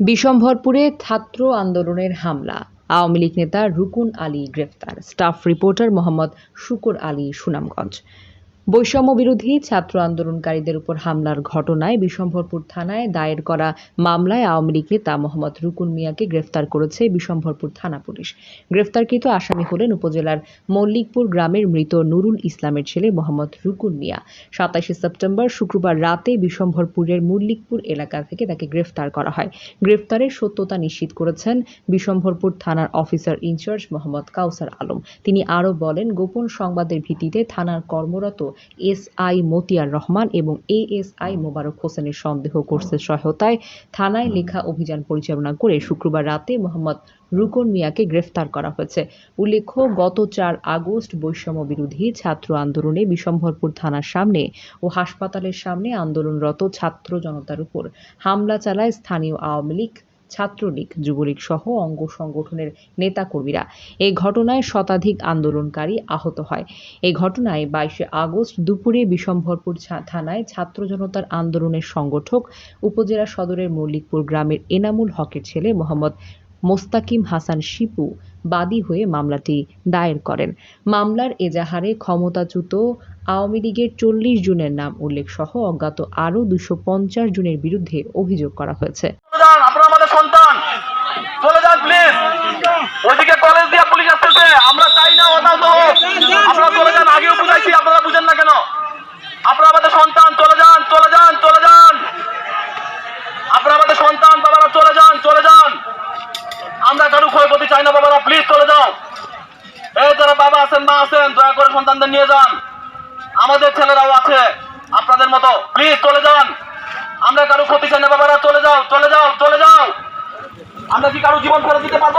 বিশম্ভরপুরে ছাত্র আন্দোলনের হামলা। আওয়ামী লীগ নেতা রুকুন আলী গ্রেফতার। Staff reporter Mohammad Shukur Ali Sunamganj. বৈষম্য বিরোধী ছাত্র আন্দোলনকারীদের উপর হামলার ঘটনায় বিশম্ভরপুর থানায় দায়ের করা মামলায় আওয়ামী লীগ নেতা মোহাম্মদ রুকুন মিয়াকে গ্রেফতার করেছে বিশম্ভরপুর থানা পুলিশ। গ্রেফতারকৃত আসামি হলেন উপজেলার মল্লিকপুর গ্রামের মৃত নুরুল ইসলামের ছেলে মোহাম্মদ রুকুন মিয়া। সাতাশে সেপ্টেম্বর শুক্রবার রাতে বিশম্ভরপুরের মল্লিকপুর এলাকা থেকে তাকে গ্রেফতার করা হয়। গ্রেফতারের সত্যতা নিশ্চিত করেছেন বিশম্ভরপুর থানার officer in charge Mohammad Kawsar Alam. তিনি আরও বলেন, গোপন সংবাদের ভিত্তিতে থানার কর্মরত এসআই মতিয়ার রহমান এবং এএসআই মোবারক হোসেনের সন্দেহ কোর্সের সহায়তায়। থানায় লেখা অভিযান পরিচালনা করে শুক্রবার রাতে মোহাম্মদ রুকন মিয়াকে গ্রেফতার করা হয়েছে। উল্লেখ্য গত চার আগস্ট বৈষম্য বিরোধী ছাত্র আন্দোলনে বিশম্ভরপুর থানার সামনে ও হাসপাতালের সামনে আন্দোলনরত ছাত্র জনতার উপর হামলা চালায় স্থানীয় আওয়ামী লীগ। ছাত্রলীগ, যুবলীগ সহ অঙ্গ সংগঠনের নেতাকর্মীরা এই ঘটনায় শতাধিক আন্দোলনকারী আহত হয়। এই ঘটনায় বাইশে আগস্ট দুপুরে বিশম্ভরপুর থানায় ছাত্র জনতার আন্দোলনের সংগঠক উপজেলা সদরের মল্লিকপুর গ্রামের এনামুল হকের ছেলে মোহাম্মদ মোস্তাকিম হাসান শিপু বাদী হয়ে মামলাটি দায়ের করেন। মামলার এজাহারে ক্ষমতাচ্যুত আওয়ামী লীগের চল্লিশ জনের নাম উল্লেখ সহ অজ্ঞাত আরও দুশো পঞ্চাশ জনের বিরুদ্ধে অভিযোগ করা হয়েছে চলে যান আপনারা আমাদের সন্তান। চলে যান প্লিজ ওইদিকে কলেজ দিয়ে পুলিশ আসতেছে। আমরা চাই না ওটাও তো হোক। আপনারা চলে যান, আগেও বুঝাইছি, আপনারা বুঝেন না কেন? আপনারা আমাদের সন্তান, চলে যান চলে যান চলে যান। আপনারা আমাদের সন্তান, বাবারা, চলে যান চলে যান। আমরা কারও ক্ষয়ক্ষতি চাই না, বাবারা প্লিজ চলে যাও। এই যারা বাবা আছেন, মা আছেন, দয়া করে সন্তানদের নিয়ে যান। আমাদের ছেলেরাও আছে, আপনাদের মতো। প্লিজ চলে যান। আমরা কারও ক্ষতি চাই না, বাবারা, চলে যাও চলে যাও চলে যাও। আমরা কি কারও জীবন ফেরত দিতে পারব?